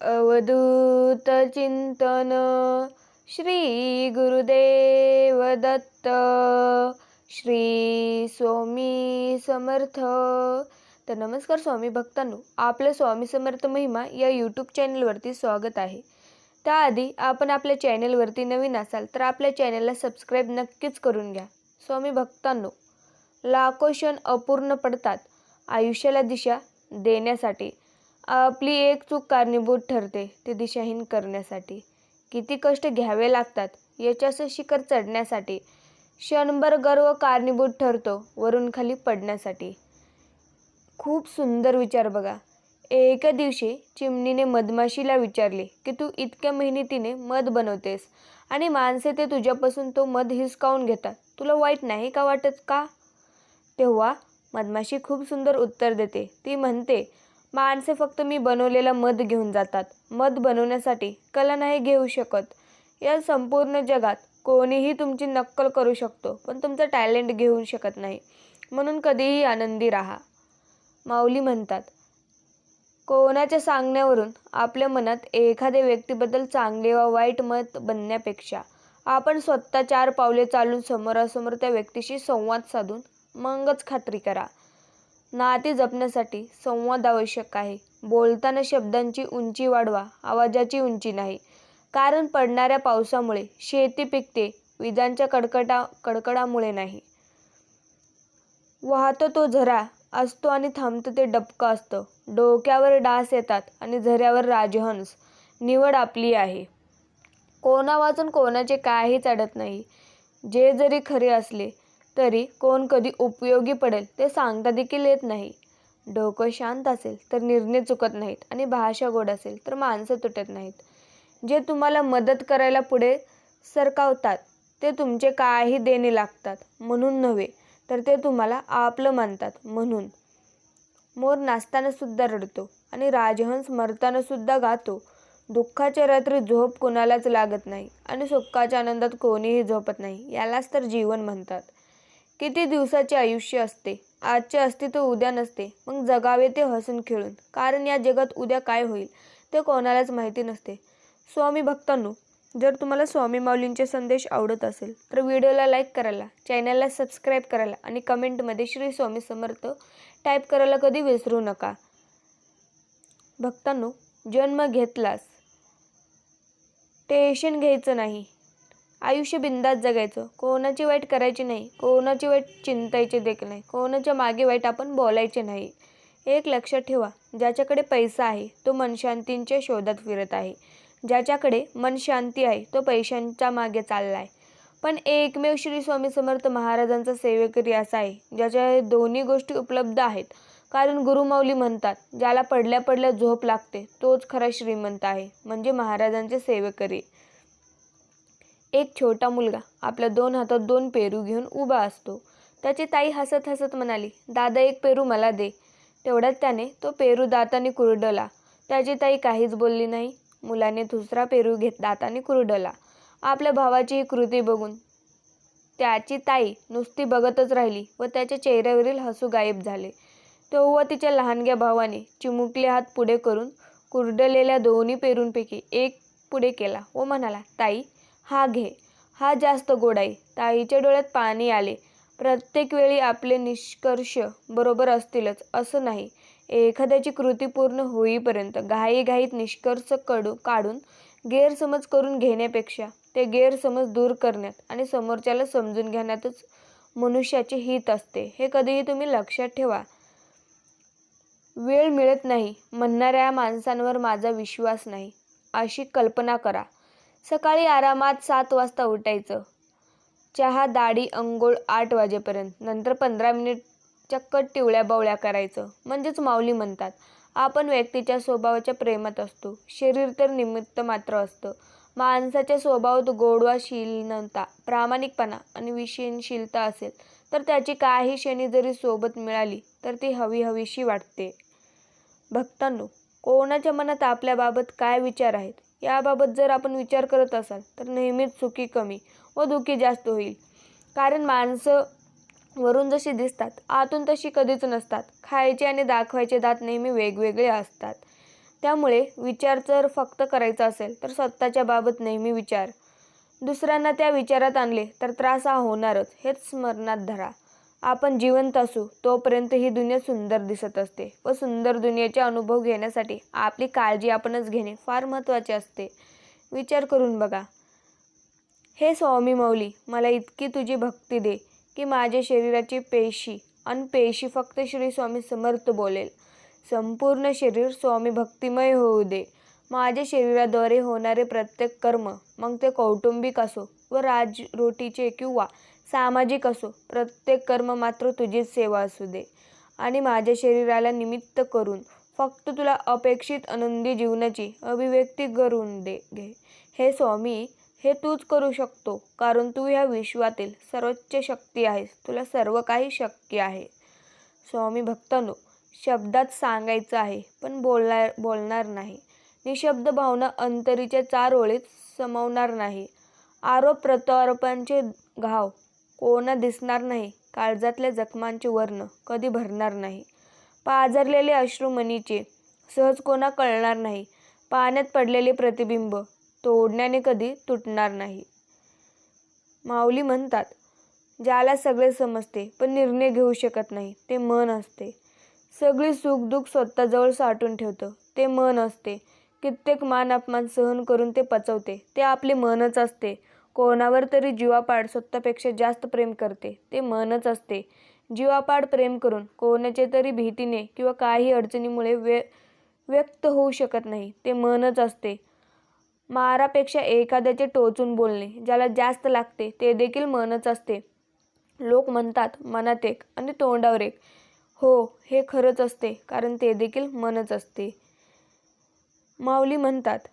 अवधूत चिंतन श्री गुरुदेव दत्त श्री स्वामी समर्थ. तर नमस्कार स्वामी भक्तांनो आपलं स्वामी समर्थ महिमा या यूट्यूब चॅनलवरती स्वागत आहे. त्याआधी आपण आपल्या चॅनलवरती नवीन असाल तर आपल्या चॅनलला सबस्क्राईब नक्कीच करून घ्या. स्वामी भक्तांनो लाखो क्षण अपूर्ण पडतात आयुष्याला दिशा देण्यासाठी. आपली एक चूक कारणीभूत ठरते ते दिशाहीन करण्यासाठी. किती कष्ट घ्यावे लागतात याच्यास शिखर चढण्यासाठी. क्षणभर गर्व कारणीभूत ठरतो वरून खाली पडण्यासाठी. खूप सुंदर विचार बघा. एका दिवशी चिमणीने मधमाशीला विचारले की तू इतक्या मेहनतीने मध बनवतेस आणि माणसे ते तुझ्यापासून तो मध हिसकावून घेतात. तुला वाईट नाही का वाटत का? तेव्हा मधमाशी खूप सुंदर उत्तर देते. ती म्हणते माणसे फक्त मी बनवलेला मध घेऊन जातात. मध बनवण्यासाठी कला नाही घेऊ शकत. या संपूर्ण जगात कोणीही तुमची नक्कल करू शकतो पण तुमचं टॅलेंट घेऊ शकत नाही. म्हणून कधीही आनंदी राहा. माऊली म्हणतात कोणाच्या सांगण्यावरून आपल्या मनात एखाद्या व्यक्तीबद्दल चांगले वा वाईट मत बनण्यापेक्षा आपण स्वतः चार पावले चालून समोरासमोर त्या व्यक्तीशी संवाद साधून मगच खात्री करा. नाती जपण्यासाठी संवाद आवश्यक आहे. बोलताना शब्दांची उंची वाढवा आवाजाची उंची नाही. कारण पडणाऱ्या पावसामुळे शेती पिकते विजांच्या कडकडा कडकडामुळे नाही. वाहतो तो झरा असतो आणि थांबतं ते डबकं असतं. डोक्यावर डास येतात आणि झऱ्यावर राजहंस. निवड आपली आहे. कोणा वाचून कोणाचे काही चढत नाही. जे जरी खरे असले तरी कोण कधी उपयोगी पडेल ते सांगता देखील येत नाही. डोकं शांत असेल तर निर्णय चुकत नाहीत आणि भाषा गोड असेल तर माणसं तुटत नाहीत. जे तुम्हाला मदत करायला पुढे सरकावतात ते तुमचे काही देणे लागतात म्हणून नव्हे तर ते तुम्हाला आपलं मानतात म्हणून. मोर नाचतानासुद्धा रडतो आणि राजहंस मरतानासुद्धा गातो. दुःखाच्या रात्री झोप कोणालाच लागत नाही आणि सुखाच्या आनंदात कोणीही झोपत नाही यालाच तर जीवन म्हणतात. किती दिवसाचे आयुष्य असते? आजचे अस्तित्व उद्या नसते. मग जगावे ते हसून खेळून. कारण या जगात उद्या काय होईल ते कोणालाच माहिती नसते. स्वामी भक्तांनो जर तुम्हाला स्वामी माऊलींचे संदेश आवडत असेल तर व्हिडिओला लाईक करायला चॅनलला सबस्क्राईब करायला आणि कमेंटमध्ये श्री स्वामी समर्थ टाईप करायला कधी विसरू नका. भक्तांनो जन्म घेतलास. टेन्शन घ्यायचं नाही. आयुष्य बिंदात जगायचं. कोणाची वाईट करायची नाही. कोणाची वाईट चिंतायची देखील नाही. कोणाच्या मागे वाईट आपण बोलायचे नाही. एक लक्षात ठेवा ज्याच्याकडे पैसा आहे तो मनशांतींच्या शोधात फिरत आहे. ज्याच्याकडे मनशांती आहे तो पैशांच्या मागे चालला आहे पण एकमेव श्री स्वामी समर्थ महाराजांचा सेवेकरी असा आहे ज्याच्या दोन्ही गोष्टी उपलब्ध आहेत. कारण गुरुमाऊली म्हणतात ज्याला पडल्या पडल्या झोप लागते तोच खरा श्रीमंत आहे. म्हणजे महाराजांचे सेवेकरी. एक छोटा मुलगा. आपल्या दोन हातात दोन पेरू घेऊन उभा असतो. त्याची ताई हसत हसत म्हणाली दादा एक पेरू मला दे. तेवढ्यात त्याने तो पेरू दाताने कुरडला. त्याची ताई काहीच बोलली नाही. मुलाने दुसरा पेरू घेत दाताने कुरडला. आपल्या भावाची ही कृती बघून त्याची ताई नुसती बघतच राहिली व त्याच्या चेहऱ्यावरील हसू गायब झाले. तेव्हा तिच्या लहानग्या भावाने चिमुकले हात पुढे करून कुरडलेल्या दोन्ही पेरूंपैकी एक पुढे केला व म्हणाला ताई हा घे. हा जास्त गोड आहे. ताईच्या डोळ्यात पाणी आले. प्रत्येक वेळी आपले निष्कर्ष बरोबर असतीलच असं नाही. एखाद्याची कृती पूर्ण होईपर्यंत घाईघाईत निष्कर्ष कडू काढून गैरसमज करून घेण्यापेक्षा ते गैरसमज दूर करण्यात आणि समोरच्याला समजून घेण्यातच मनुष्याचे हित असते. हे कधीही तुम्ही लक्षात ठेवा. वेळ मिळत नाही. म्हणणाऱ्या माणसांवर माझा विश्वास नाही. अशी कल्पना करा. सकाळी आरामात सात वाजता उठायचं. चहा दाढी अंघोळ आठ वाजेपर्यंत. नंतर पंधरा मिनिट चक्क टिवळ्या बावळ्या करायचं. म्हणजेच माऊली म्हणतात आपण व्यक्तीच्या स्वभावाच्या प्रेमात असतो. शरीर तर निमित्त मात्र असतं. माणसाच्या स्वभावात गोडवा शीलनता प्रामाणिकपणा आणि विषयनशीलता असेल तर त्याची काही क्षणी जरी सोबत मिळाली तर ती हवी हवीशी वाटते. भक्तांनो कोणाच्या मनात आपल्याबाबत काय विचार आहेत? याबाबत जर आपण विचार करत असाल तर नेहमीच सुखी कमी व दुःखी जास्त होईल. कारण माणसं वरून जशी दिसतात आतून तशी कधीच नसतात. खायचे आणि दाखवायचे दात नेहमी वेगवेगळे असतात. त्यामुळे विचार जर फक्त करायचा असेल तर स्वतःच्या बाबत नेहमी विचार. दुसऱ्यांना त्या विचारात आणले तर त्रास हा होणारच. हेच स्मरणात धरा. आपण जिवंत असू तोपर्यंत ही दुनिया सुंदर दिसत असते व सुंदर दुनियेचे अनुभव घेण्यासाठी आपली काळजी आपणच घेणे फार महत्त्वाचे असते. विचार करून बघा. हे स्वामी मौली मला इतकी तुझी भक्ती दे की माझ्या शरीराची पेशी अन पेशी फक्त श्री स्वामी समर्थ बोलेल. संपूर्ण शरीर स्वामी भक्तिमय होऊ दे. माझ्या शरीराद्वारे होणारे प्रत्येक कर्म मग ते कौटुंबिक असो व राजरोटीचे किंवा सामाजिक असो प्रत्येक कर्म मात्र तुझीच सेवा असू दे. आणि माझ्या शरीराला निमित्त करून फक्त तुला अपेक्षित आनंदी जीवनाची अभिव्यक्ती करून दे घे. हे स्वामी हे तूच करू शकतो कारण तू ह्या विश्वातील सर्वोच्च शक्ती आहेस. तुला सर्व काही शक्य आहे. स्वामी भक्तांनो शब्दात सांगायचं आहे पण बोलणार बोलणार नाही. निशब्द भावना अंतरीच्या चार ओळीत समवणार नाही. आरोप प्रत्यारोपांचे घाव कोणा दिसणार नाही. काळजातल्या जखमांचे वर्ण कधी भरणार नाही. पाझरलेले अश्रुमणीचे सहज कोणा कळणार नाही. पाण्यात पडलेले प्रतिबिंब तोडण्याने कधी तुटणार नाही. माऊली म्हणतात ज्याला सगळे समजते पण निर्णय घेऊ शकत नाही ते मन असते. सगळी सुखदुःख स्वतःजवळ साठून ठेवतं ते मन असते. कित्येक मान अपमान सहन करून ते पचवते ते आपले मनच असते. कोणावर तरी जीवापाड स्वतःपेक्षा जास्त प्रेम करते ते मनच असते. जीवापाड प्रेम करून कोणाचे तरी भीतीने किंवा काही अडचणीमुळे व्य व्यक्त होऊ शकत नाही ते मनच असते. मारापेक्षा एखाद्याचे टोचून बोलणे ज्याला जास्त लागते ते देखील मनच असते. लोक म्हणतात मनात एक आणि तोंडावर एक. हो हे खरंच असते कारण ते देखील मनच असते. माऊली म्हणतात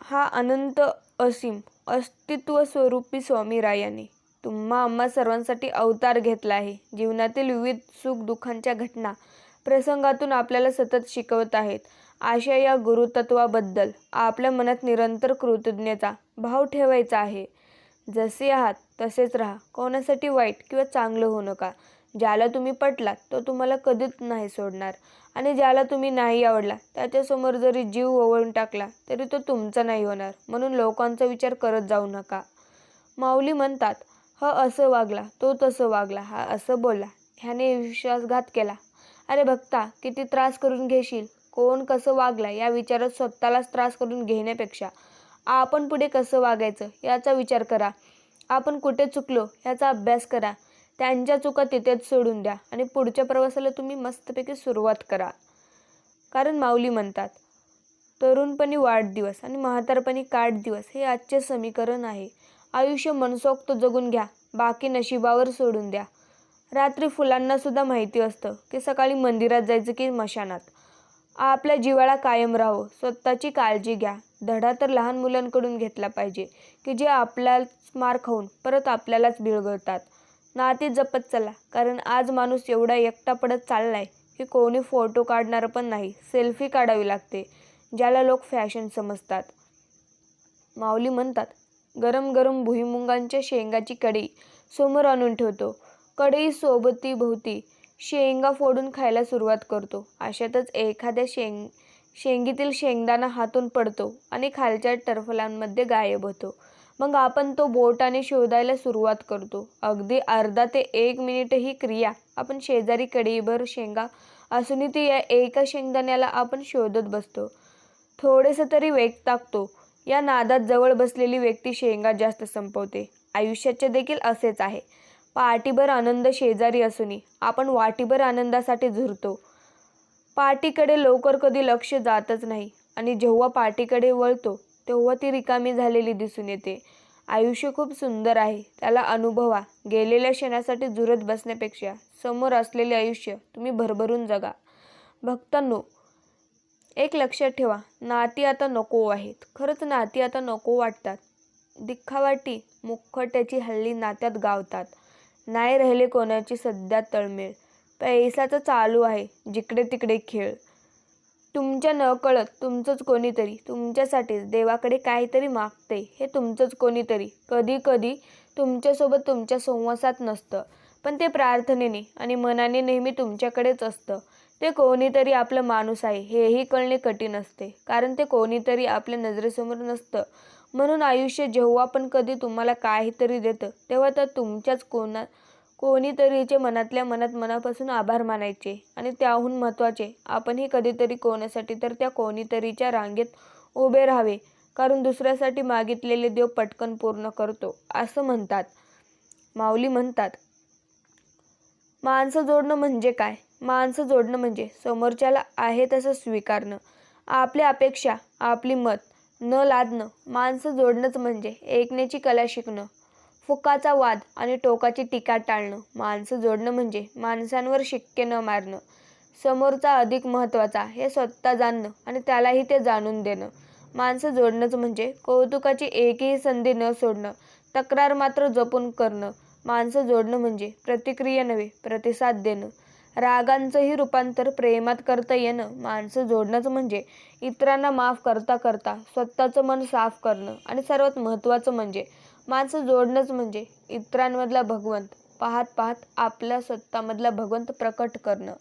हा अनंत असीम अस्तित्व स्वरूपी स्वामी रायाने तुम्हा आम्हा सर्वांसाठी अवतार घेतला आहे. जीवनातील विविध सुख दुःखांच्या घटना प्रसंगातून आपल्याला सतत शिकवत आहेत. अशा या गुरुतत्वाबद्दल आपल्या मनात निरंतर कृतज्ञता भाव ठेवायचा आहे. जसे आहात तसेच राहा. कोणासाठी वाईट किंवा चांगलं होऊ नका. ज्याला तुम्ही पटलात तो तुम्हाला कधीच नाही सोडणार. आणि ज्याला तुम्ही नाही आवडला त्याच्यासमोर जरी जीव ओवळून टाकला तरी तो तुमचा नाही होणार. म्हणून लोकांचा विचार करत जाऊ नका. माऊली म्हणतात ह असं वागला तो तसं वागला हा असं बोलला. ह्याने विश्वासघात केला. अरे भक्ता किती त्रास करून घेशील? कोण कसं वागला या विचारात स्वतःलाच त्रास करून घेण्यापेक्षा. आपण पुढे कसं वागायचं याचा विचार करा. आपण कुठे चुकलो याचा अभ्यास करा. त्यांच्या चुका तिथेच सोडून द्या आणि पुढच्या प्रवासाला तुम्ही मस्तपैकी सुरुवात करा. कारण माऊली म्हणतात तरुणपणी वाढदिवस आणि म्हातारपणी काढदिवस हे आजचे समीकरण आहे. आयुष्य मनसोक्त जगून घ्या बाकी नशिबावर सोडून द्या. रात्री फुलांनासुद्धा माहिती असतं की सकाळी मंदिरात जायचं की मशानात. आपल्या जीवाला कायम राहो स्वतःची काळजी घ्या. धडा तर लहान मुलांकडून घेतला पाहिजे की जे आपल्याच मार खाऊन परत आपल्यालाच बिळगळतात. नाती जपत चला. कारण आज माणूस एवढा एकटा पडत चाललाय की कोणी फोटो काढणार पण नाही सेल्फी काढावी लागते ज्याला लोक फॅशन समजतात. माऊली म्हणतात गरम गरम भुईमुंगांच्या शेंगाची कढई समोर आणून ठेवतो. कढई सोबती भोवती शेंगा फोडून खायला सुरुवात करतो. अशातच एखाद्या शेंग शेंगीतील शेंगदाणा हातून पडतो आणि खालच्या टरफलांमध्ये गायब होतो. मग आपण तो बोटाने शोधायला सुरुवात करतो. अगदी अर्धा ते एक मिनिट ही क्रिया. आपण शेजारी कढईभर शेंगा असूनही ती या एका शेंगदाण्याला आपण शोधत बसतो. थोडेसं तरी वेग टाकतो. या नादात जवळ बसलेली व्यक्ती शेंगा जास्त संपवते. आयुष्याचे देखील असेच आहे. पाटीभर आनंद शेजारी असूनही आपण वाटीभर आनंदासाठी झुरतो. पाटीकडे लवकर कधी लक्ष जातच नाही आणि जेव्हा पाटीकडे वळतो तेव्हा ती रिकामी झालेली दिसून येते. आयुष्य खूप सुंदर आहे. त्याला अनुभवा. गेलेल्या क्षणासाठी झुरत बसण्यापेक्षा समोर असलेले आयुष्य तुम्ही भरभरून जगा. भक्तांनो एक लक्षात ठेवा. नाती आता नको आहेत. खरंच नाती आता नको वाटतात. दिखावाटी मुखट्याची हल्ली नात्यात गावतात. नाही राहिले कोणाची सध्या तळमेळ. पैसाचं चालू आहे. जिकडे तिकडे खेळ. तुमच्या नकळत तुमचंच कोणीतरी तुमच्यासाठीच देवाकडे काहीतरी मागते हे तुमचंच कोणीतरी. कधी कधी तुमच्यासोबत तुमच्या संवासात नसतं. पण ते प्रार्थनेने आणि मनाने नेहमी तुमच्याकडेच असतं. ते कोणीतरी आपलं माणूस आहे हेही कळणे कठीण असते. कारण ते कोणीतरी आपल्या नजरेसमोर नसतं. म्हणून आयुष्य जेव्हा पण कधी तुम्हाला काहीतरी देतं तेव्हा तर तुमच्याच कोणा कोणीतरीचे मनातल्या मनात मनापासून आभार मानायचे आणि त्याहून महत्त्वाचे आपणही कधीतरी कोणासाठी तर त्या कोणीतरीच्या रांगेत उभे राहावे कारण दुसऱ्यासाठी मागितलेले देव पटकन पूर्ण करतो असं म्हणतात. माऊली म्हणतात माणसं जोडणं म्हणजे काय? माणसं जोडणं म्हणजे समोरच्याला आहे तसं स्वीकारणं आपल्या अपेक्षा आपली मत न लादणं. माणसं जोडणंच म्हणजे ऐकण्याची कला शिकणं. फुकाचा वाद आणि टोकाची टीका टाळणं. माणसं जोडणं म्हणजे माणसांवर शिक्के न मारणं. समोरचा अधिक महत्त्वाचा हे स्वतः जाणणं आणि त्यालाही ते जाणून देणं. माणसं जोडणंच म्हणजे कौतुकाची एकही संधी न सोडणं तक्रार मात्र जपून करणं. माणसं जोडणं म्हणजे प्रतिक्रिया नव्हे प्रतिसाद देणं. रागांचंही रूपांतर प्रेमात करता येणं. माणसं जोडणंच म्हणजे इतरांना माफ करता करता स्वतःचं मन साफ करणं आणि सर्वात महत्त्वाचं म्हणजे माणसं जोडणंच म्हणजे. इतरांमधला भगवंत. पाहत पाहत आपल्या स्वतःमधला भगवंत प्रकट करणं.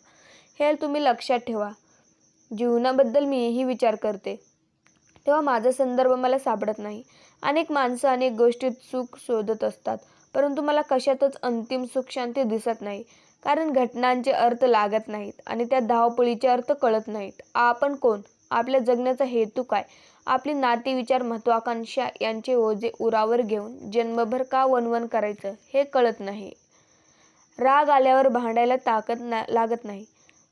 हे तुम्ही लक्षात ठेवा. जीवनाबद्दल मीही विचार करते. तेव्हा माझा संदर्भ मला सापडत नाही. अनेक माणसं अनेक गोष्टीत सुख शोधत असतात. परंतु मला कशातच अंतिम सुख शांती दिसत नाही. कारण घटनांचे अर्थ लागत नाहीत आणि त्या धावपळीचे अर्थ कळत नाहीत. आपण कोण? आपल्या जगण्याचा हेतू काय? आपली नाती विचार महत्वाकांक्षा यांचे ओझे उरावर घेऊन जन्मभर का वनवन करायचं हे कळत नाही. राग आल्यावर भांडायला ताकद ना लागत नाही.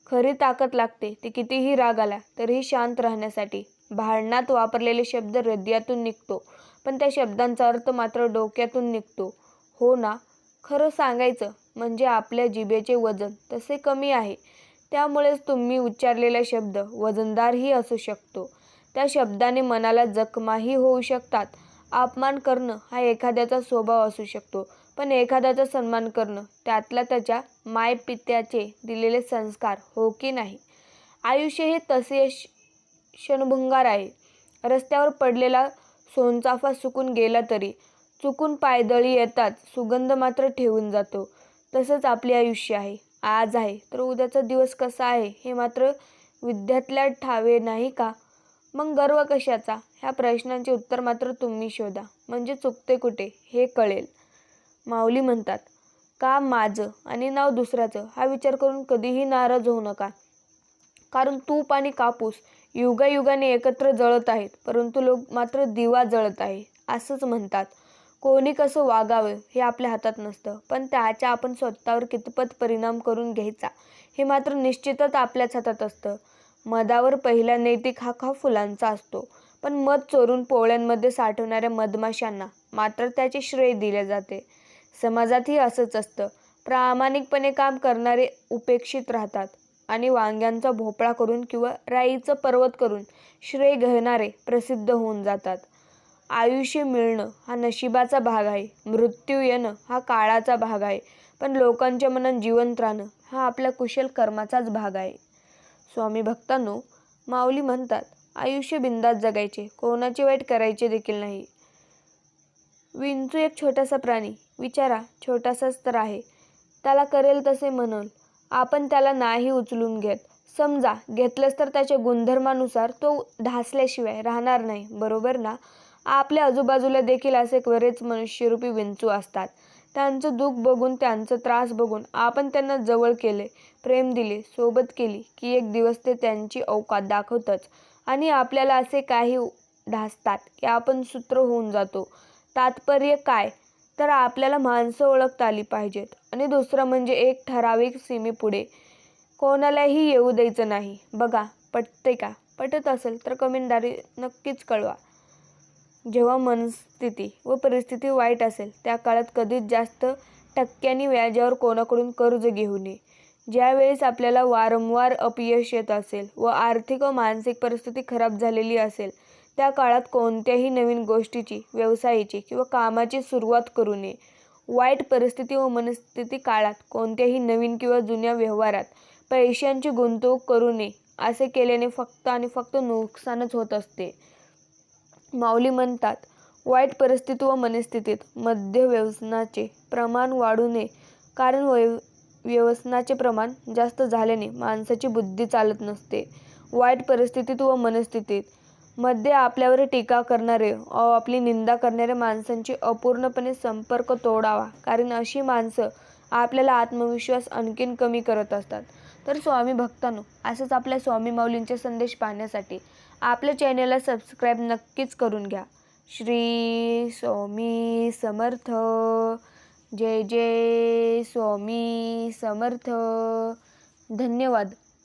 खरी ताकद लागते ती कितीही राग आला तरीही शांत राहण्यासाठी. भांडणात वापरलेले शब्द हृदयातून निघतो पण त्या शब्दांचा अर्थ मात्र डोक्यातून निघतो. हो ना खरं सांगायचं म्हणजे आपल्या जिभेचे वजन तसे कमी आहे. त्यामुळेच तुम्ही उच्चारलेला शब्द वजनदारही असू शकतो. त्या शब्दाने मनाला जखमाही होऊ शकतात. अपमान करणं हा एखाद्याचा स्वभाव असू शकतो पण एखाद्याचा सन्मान करणं त्यातला त्याच्या मायपित्याचे दिलेले संस्कार हो की नाही? आयुष्य हे तसे क्षणभंगार आहे. रस्त्यावर पडलेला सोनचाफा सुकून गेला तरी चुकून पायदळी येतात सुगंध मात्र ठेवून जातो. तसंच आपले आयुष्य आहे. आज आहे तर उद्याचा दिवस कसा आहे हे मात्र विद्यातल्या ठावे नाही का? मग गर्व कशाचा? ह्या प्रश्नांचे उत्तर मात्र तुम्ही शोधा. म्हणजे चुकते कुठे? हे कळेल. माऊली म्हणतात का माझं आणि नाव दुसऱ्याचं? हा विचार करून कधीही नाराज होऊ नका. कारण तूप आणि कापूस युगायुगाने एकत्र जळत आहेत परंतु लोक मात्र दिवा जळत आहे. असंच म्हणतात. कोणी कसं वागावं हे आपल्या हातात नसतं पण त्याचा आपण स्वतःवर कितपत परिणाम करून घ्यायचा हे मात्र निश्चितच आपल्याच हातात असतं. मधावर पहिला नैतिक हा खा फुलांचा असतो. पण मध चोरून पोळ्यांमध्ये साठवणाऱ्या मधमाशांना मात्र त्याचे श्रेय दिले जाते. समाजातही असंच असतं. प्रामाणिकपणे काम करणारे उपेक्षित राहतात आणि वांग्यांचा भोपळा करून किंवा राईचं पर्वत करून श्रेय घेणारे प्रसिद्ध होऊन जातात. आयुष्य मिळणं हा नशिबाचा भाग आहे. मृत्यू येणं हा काळाचा भाग आहे. पण लोकांच्या मनात जिवंत राहणं हा आपल्या कुशल कर्माचाच भाग आहे. स्वामी भक्तांनो माऊली म्हणतात आयुष्य बिंदात जगायचे कोणाचे वाईट करायचे देखील नाही. विंचू एक छोटासा प्राणी विचारा छोटासाच तर आहे. त्याला करेल तसे म्हणल आपण त्याला नाही उचलून घेत. समजा घेतलंच तर त्याच्या गुणधर्मानुसार तो ढासल्याशिवाय राहणार नाही बरोबर ना? आपल्या आजूबाजूला देखील असे बरेच मनुष्यरूपी विंचू असतात. त्यांचं दुःख बघून त्यांचं त्रास बघून आपण त्यांना जवळ केले प्रेम दिले सोबत केली की एक दिवस ते त्यांची अवकात दाखवतच. आणि आपल्याला असे काही ढासतात की आपण सूत्र होऊन जातो. तात्पर्य काय? तर आपल्याला माणसं ओळखता आली पाहिजेत. आणि दुसरं म्हणजे एक ठराविक सीमेपुढे कोणालाही येऊ द्यायचं नाही. बघा पटते का? पटत असेल तर कमेंटद्वारे नक्कीच कळवा. जेव्हा मनस्थिती व परिस्थिती वाईट असेल त्या काळात कधीच जास्त टक्क्यांनी व्याजावर कोणाकडून कर्ज घेऊ नये. ज्यावेळेस आपल्याला वारंवार अपयश येत असेल व आर्थिक व मानसिक परिस्थिती खराब झालेली असेल त्या काळात कोणत्याही नवीन गोष्टीची व्यवसायाची किंवा कामाची सुरुवात करू नये. वाईट परिस्थिती व मनस्थिती काळात कोणत्याही नवीन किंवा जुन्या व्यवहारात पैशांची गुंतवणूक करू नये असे केल्याने फक्त आणि फक्त नुकसानच होत असते. माऊली म्हणतात वाईट परिस्थिती व मनस्थितीत मध्य व्यसनाचे प्रमाण वाढू नये. कारण वय व्यसनाचे प्रमाण जास्त झाल्याने माणसाची बुद्धी चालत नसते. वाईट परिस्थितीत व मनस्थितीत मध्ये आपल्यावर टीका करणारे व आपली निंदा करणाऱ्या माणसांची अपूर्णपणे संपर्क तोडावा. कारण अशी माणसं आपल्याला आत्मविश्वास आणखीन कमी करत असतात. तर स्वामी भक्तांनो असंच आपल्या स्वामी माऊलींचे संदेश पाहण्यासाठी आपल्या चॅनेलला सबस्क्राईब नक्कीच करून घ्या. श्री स्वामी समर्थ. जय जय स्वामी समर्थ. धन्यवाद.